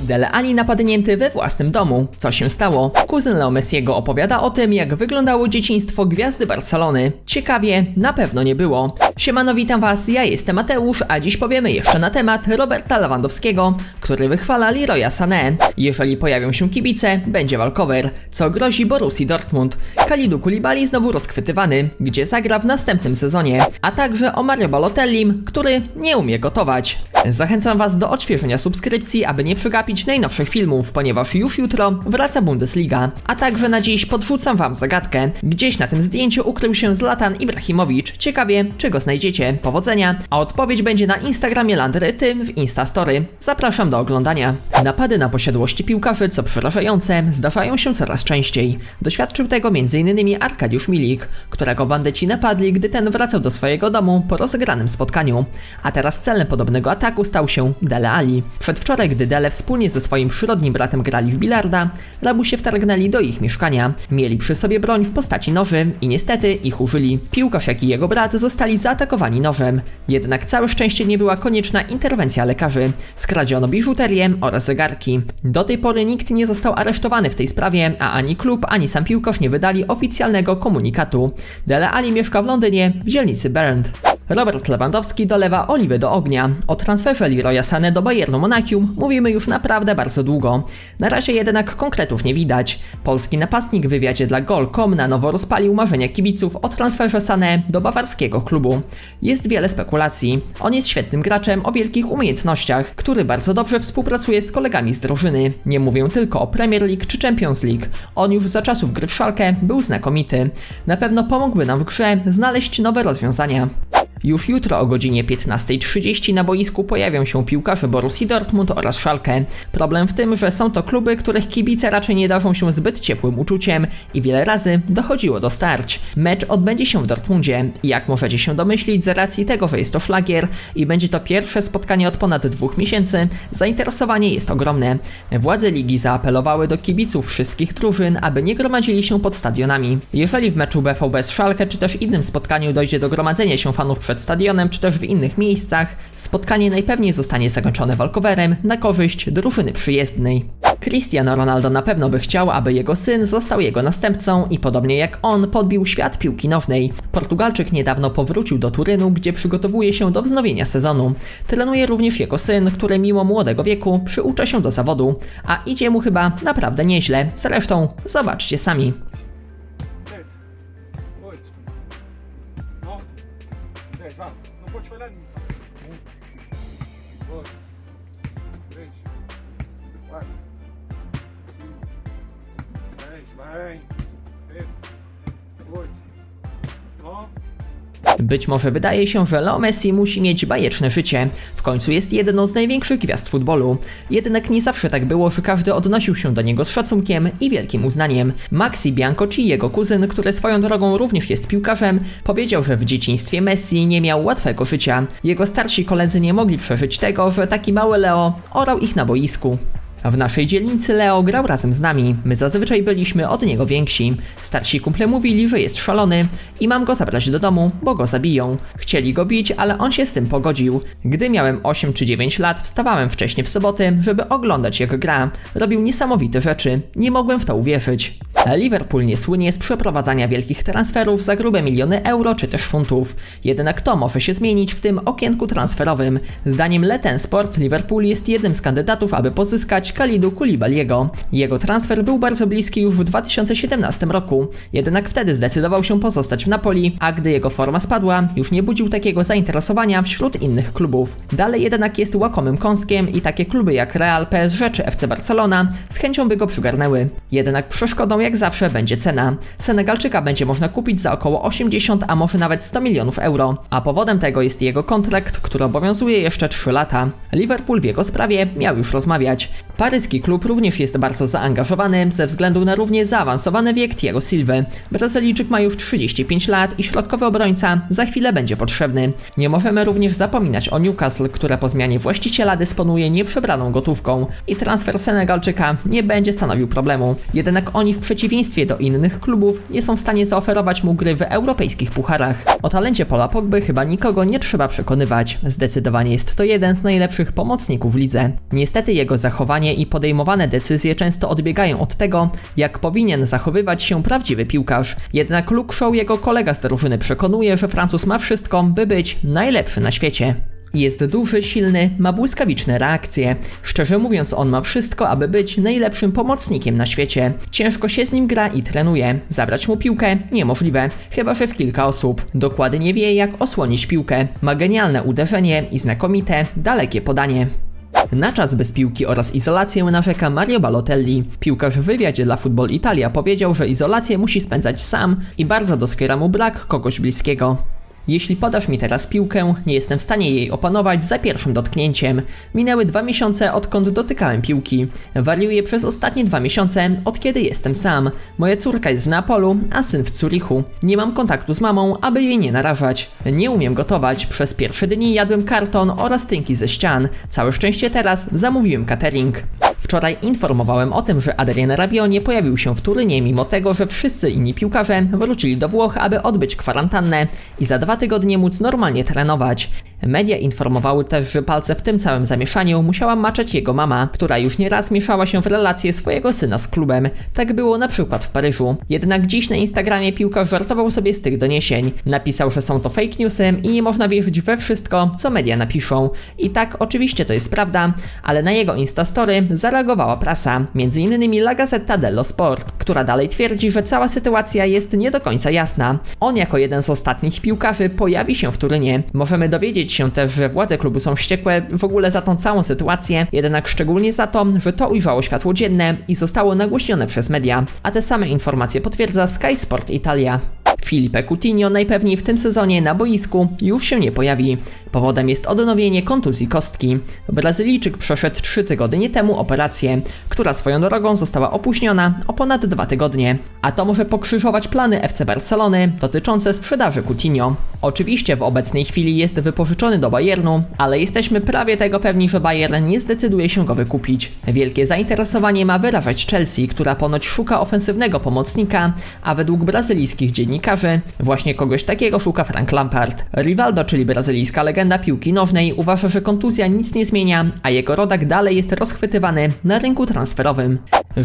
Dele Ali napadnięty we własnym domu. Co się stało? Kuzyn Leo Messiego opowiada o tym, jak wyglądało dzieciństwo gwiazdy Barcelony. Ciekawie, na pewno nie było. Siemano, witam was, ja jestem Mateusz, a dziś powiemy jeszcze na temat Roberta Lewandowskiego, który wychwala Leroya Sané. Jeżeli pojawią się kibice, będzie walkover, co grozi Borussii Dortmund. Kalidu Koulibaly znowu rozchwytywany, gdzie zagra w następnym sezonie, a także o Mario Balotellim, który nie umie gotować. Zachęcam was do odświeżenia subskrypcji, aby nie przegapić najnowszych filmów, ponieważ już jutro wraca Bundesliga. A także na dziś podrzucam wam zagadkę. Gdzieś na tym zdjęciu ukrył się Zlatan Ibrahimowicz. Ciekawie, czy go znajdziecie. Powodzenia. A odpowiedź będzie na Instagramie Landry, tym w Instastory. Zapraszam do oglądania. Napady na posiadłości piłkarzy, co przerażające, zdarzają się coraz częściej. Doświadczył tego m.in. Arkadiusz Milik, którego bandyci napadli, gdy ten wracał do swojego domu po rozegranym spotkaniu. A teraz celem podobnego ataku stał się Dele Ali. Przedwczoraj, gdy Dele wspólnie ze swoim przyrodnim bratem grali w bilarda, rabusie wtargnęli do ich mieszkania. Mieli przy sobie broń w postaci noży i niestety ich użyli. Piłkarz jak i jego brat zostali zaatakowani nożem. Jednak całe szczęście nie była konieczna interwencja lekarzy. Skradziono biżuterię oraz zegarki. Do tej pory nikt nie został aresztowany w tej sprawie, a ani klub, ani sam piłkarz nie wydali oficjalnego komunikatu. Dele Ali mieszka w Londynie, w dzielnicy Bernd. Robert Lewandowski dolewa oliwy do ognia. O transferze Leroya Sané do Bayernu Monachium mówimy już naprawdę bardzo długo. Na razie jednak konkretów nie widać. Polski napastnik w wywiadzie dla Gol.com na nowo rozpalił marzenia kibiców o transferze Sané do bawarskiego klubu. Jest wiele spekulacji. On jest świetnym graczem o wielkich umiejętnościach, który bardzo dobrze współpracuje z kolegami z drużyny. Nie mówię tylko o Premier League czy Champions League. On już za czasów gry w Szalkę był znakomity. Na pewno pomógłby nam w grze znaleźć nowe rozwiązania. Już jutro o godzinie 15.30 na boisku pojawią się piłkarze Borussii Dortmund oraz Schalke. Problem w tym, że są to kluby, których kibice raczej nie darzą się zbyt ciepłym uczuciem i wiele razy dochodziło do starć. Mecz odbędzie się w Dortmundzie jak możecie się domyślić z racji tego, że jest to szlagier i będzie to pierwsze spotkanie od ponad dwóch miesięcy, zainteresowanie jest ogromne. Władze ligi zaapelowały do kibiców wszystkich drużyn, aby nie gromadzili się pod stadionami. Jeżeli w meczu BVB z Schalke czy też innym spotkaniu dojdzie do gromadzenia się fanów przed stadionem czy też w innych miejscach, spotkanie najpewniej zostanie zakończone walkowerem na korzyść drużyny przyjezdnej. Cristiano Ronaldo na pewno by chciał, aby jego syn został jego następcą i podobnie jak on podbił świat piłki nożnej. Portugalczyk niedawno powrócił do Turynu, gdzie przygotowuje się do wznowienia sezonu. Trenuje również jego syn, który mimo młodego wieku przyucza się do zawodu, a idzie mu chyba naprawdę nieźle. Zresztą zobaczcie sami. 10, vai Não podes falhar nenhum. 1, 2, 3, 4, 5, 6, bem, 7, 8, 9. Być może wydaje się, że Leo Messi musi mieć bajeczne życie. W końcu jest jedną z największych gwiazd futbolu. Jednak nie zawsze tak było, że każdy odnosił się do niego z szacunkiem i wielkim uznaniem. Maxi Biancoci, jego kuzyn, który swoją drogą również jest piłkarzem, powiedział, że w dzieciństwie Messi nie miał łatwego życia. Jego starsi koledzy nie mogli przeżyć tego, że taki mały Leo orał ich na boisku. W naszej dzielnicy Leo grał razem z nami. My zazwyczaj byliśmy od niego więksi. Starsi kumple mówili, że jest szalony i mam go zabrać do domu, bo go zabiją. Chcieli go bić, ale on się z tym pogodził. Gdy miałem 8 czy 9 lat, wstawałem wcześnie w soboty, żeby oglądać jak gra. Robił niesamowite rzeczy. Nie mogłem w to uwierzyć. Liverpool nie słynie z przeprowadzania wielkich transferów za grube miliony euro czy też funtów. Jednak to może się zmienić w tym okienku transferowym. Zdaniem Leten Sport Liverpool jest jednym z kandydatów, aby pozyskać Kalidu Koulibaly'ego. Jego transfer był bardzo bliski już w 2017 roku, jednak wtedy zdecydował się pozostać w Napoli, a gdy jego forma spadła, już nie budził takiego zainteresowania wśród innych klubów. Dalej jednak jest łakomym kąskiem i takie kluby jak Real, PSG czy FC Barcelona z chęcią by go przygarnęły. Jednak przeszkodą jak zawsze będzie cena. Senegalczyka będzie można kupić za około 80, a może nawet 100 milionów euro, a powodem tego jest jego kontrakt, który obowiązuje jeszcze 3 lata. Liverpool w jego sprawie miał już rozmawiać. Paryski klub również jest bardzo zaangażowany ze względu na równie zaawansowany wiek Thiago Silva. Brazylijczyk ma już 35 lat i środkowy obrońca za chwilę będzie potrzebny. Nie możemy również zapominać o Newcastle, które po zmianie właściciela dysponuje nieprzebraną gotówką i transfer Senegalczyka nie będzie stanowił problemu. Jednak oni w przeciwieństwie do innych klubów nie są w stanie zaoferować mu gry w europejskich pucharach. O talencie Pola Pogby chyba nikogo nie trzeba przekonywać. Zdecydowanie jest to jeden z najlepszych pomocników w lidze. Niestety jego zachowanie i podejmowane decyzje często odbiegają od tego, jak powinien zachowywać się prawdziwy piłkarz. Jednak Luke Shaw, jego kolega z drużyny, przekonuje, że Francuz ma wszystko, by być najlepszy na świecie. Jest duży, silny, ma błyskawiczne reakcje. Szczerze mówiąc, on ma wszystko, aby być najlepszym pomocnikiem na świecie. Ciężko się z nim gra i trenuje. Zabrać mu piłkę? Niemożliwe, chyba że w kilka osób. Dokładnie wie, jak osłonić piłkę. Ma genialne uderzenie i znakomite, dalekie podanie. Na czas bez piłki oraz izolację narzeka Mario Balotelli. Piłkarz w wywiadzie dla Football Italia powiedział, że izolację musi spędzać sam i bardzo doskwiera mu brak kogoś bliskiego. Jeśli podasz mi teraz piłkę, nie jestem w stanie jej opanować za pierwszym dotknięciem. Minęły dwa miesiące, odkąd dotykałem piłki. Wariuję przez ostatnie dwa miesiące, od kiedy jestem sam. Moja córka jest w Neapolu, a syn w Zurichu. Nie mam kontaktu z mamą, aby jej nie narażać. Nie umiem gotować. Przez pierwsze dni jadłem karton oraz tynki ze ścian. Całe szczęście teraz zamówiłem catering. Wczoraj informowałem o tym, że Adrian Rabiot nie pojawił się w Turynie, mimo tego, że wszyscy inni piłkarze wrócili do Włoch, aby odbyć kwarantannę i za dwa tygodnie móc normalnie trenować. Media informowały też, że palce w tym całym zamieszaniu musiała maczać jego mama, która już nieraz mieszała się w relacje swojego syna z klubem. Tak było na przykład w Paryżu. Jednak dziś na Instagramie piłkarz żartował sobie z tych doniesień. Napisał, że są to fake newsy i nie można wierzyć we wszystko, co media napiszą. I tak, oczywiście to jest prawda, ale na jego Instastory zareagowała prasa, m.in. La Gazzetta dello Sport, która dalej twierdzi, że cała sytuacja jest nie do końca jasna. On jako jeden z ostatnich piłkarzy pojawi się w Turynie. Możemy dowiedzieć się też, że władze klubu są wściekłe w ogóle za tą całą sytuację, jednak szczególnie za to, że to ujrzało światło dzienne i zostało nagłośnione przez media. A te same informacje potwierdza Sky Sport Italia. Filipe Coutinho najpewniej w tym sezonie na boisku już się nie pojawi. Powodem jest odnowienie kontuzji kostki. Brazylijczyk przeszedł 3 tygodnie temu operację, która swoją drogą została opóźniona o ponad 2 tygodnie. A to może pokrzyżować plany FC Barcelony dotyczące sprzedaży Coutinho. Oczywiście w obecnej chwili jest wypożyczony do Bayernu, ale jesteśmy prawie tego pewni, że Bayern nie zdecyduje się go wykupić. Wielkie zainteresowanie ma wyrażać Chelsea, która ponoć szuka ofensywnego pomocnika, a według brazylijskich dziennikarzy właśnie kogoś takiego szuka Frank Lampard. Rivaldo, czyli brazylijska legenda piłki nożnej, uważa, że kontuzja nic nie zmienia, a jego rodak dalej jest rozchwytywany na rynku transferowym.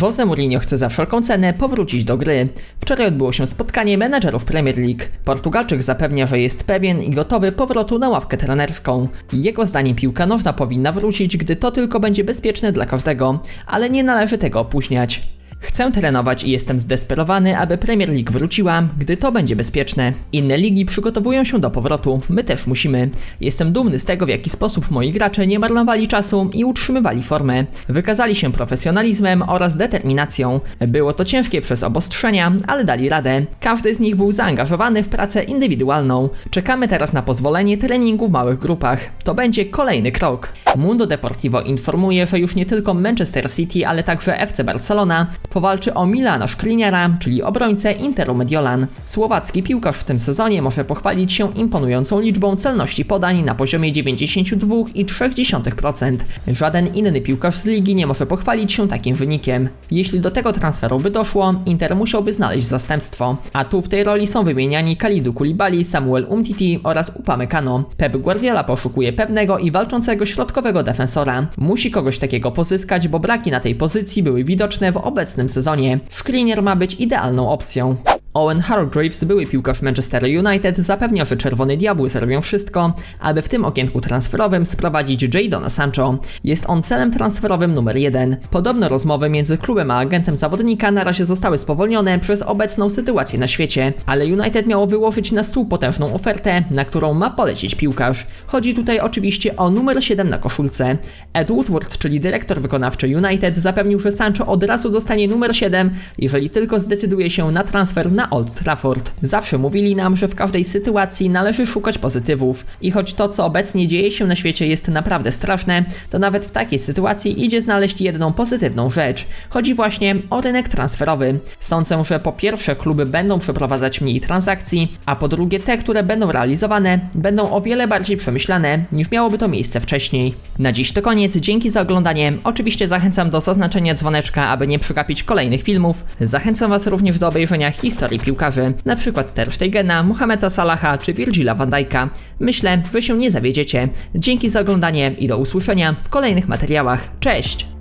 Jose Mourinho chce za wszelką cenę powrócić do gry. Wczoraj odbyło się spotkanie menedżerów Premier League. Portugalczyk zapewnia, że jest pewien i gotowy powrotu na ławkę trenerską. Jego zdaniem piłka nożna powinna wrócić, gdy to tylko będzie bezpieczne dla każdego, ale nie należy tego opóźniać. Chcę trenować i jestem zdesperowany, aby Premier League wróciła, gdy to będzie bezpieczne. Inne ligi przygotowują się do powrotu, my też musimy. Jestem dumny z tego, w jaki sposób moi gracze nie marnowali czasu i utrzymywali formę. Wykazali się profesjonalizmem oraz determinacją. Było to ciężkie przez obostrzenia, ale dali radę. Każdy z nich był zaangażowany w pracę indywidualną. Czekamy teraz na pozwolenie treningu w małych grupach. To będzie kolejny krok. Mundo Deportivo informuje, że już nie tylko Manchester City, ale także FC Barcelona powalczy o Milana Szkliniara, czyli obrońcę Interu Mediolan. Słowacki piłkarz w tym sezonie może pochwalić się imponującą liczbą celności podań na poziomie 92,3%. Żaden inny piłkarz z ligi nie może pochwalić się takim wynikiem. Jeśli do tego transferu by doszło, Inter musiałby znaleźć zastępstwo. A tu w tej roli są wymieniani Kalidu Koulibaly, Samuel Umtiti oraz Upamecano. Pep Guardiola poszukuje pewnego i walczącego środkowego defensora. Musi kogoś takiego pozyskać, bo braki na tej pozycji były widoczne w obecnym sezonie. Skriniar ma być idealną opcją. Owen Hargreaves, były piłkarz Manchester United, zapewnia, że Czerwone Diabły zrobią wszystko, aby w tym okienku transferowym sprowadzić Jadona Sancho. Jest on celem transferowym numer jeden. Podobno rozmowy między klubem a agentem zawodnika na razie zostały spowolnione przez obecną sytuację na świecie, ale United miało wyłożyć na stół potężną ofertę, na którą ma polecieć piłkarz. Chodzi tutaj oczywiście o numer 7 na koszulce. Ed Woodward, czyli dyrektor wykonawczy United, zapewnił, że Sancho od razu dostanie numer 7, jeżeli tylko zdecyduje się na transfer na Old Trafford. Zawsze mówili nam, że w każdej sytuacji należy szukać pozytywów i choć to, co obecnie dzieje się na świecie jest naprawdę straszne, to nawet w takiej sytuacji idzie znaleźć jedną pozytywną rzecz. Chodzi właśnie o rynek transferowy. Sądzę, że po pierwsze kluby będą przeprowadzać mniej transakcji, a po drugie te, które będą realizowane, będą o wiele bardziej przemyślane niż miałoby to miejsce wcześniej. Na dziś to koniec, dzięki za oglądanie. Oczywiście zachęcam do zaznaczenia dzwoneczka, aby nie przegapić kolejnych filmów. Zachęcam Was również do obejrzenia historii piłkarzy, np. Ter Stegena, Mohameda Salaha czy Virgila van Dijk'a. Myślę, że się nie zawiedziecie. Dzięki za oglądanie i do usłyszenia w kolejnych materiałach. Cześć!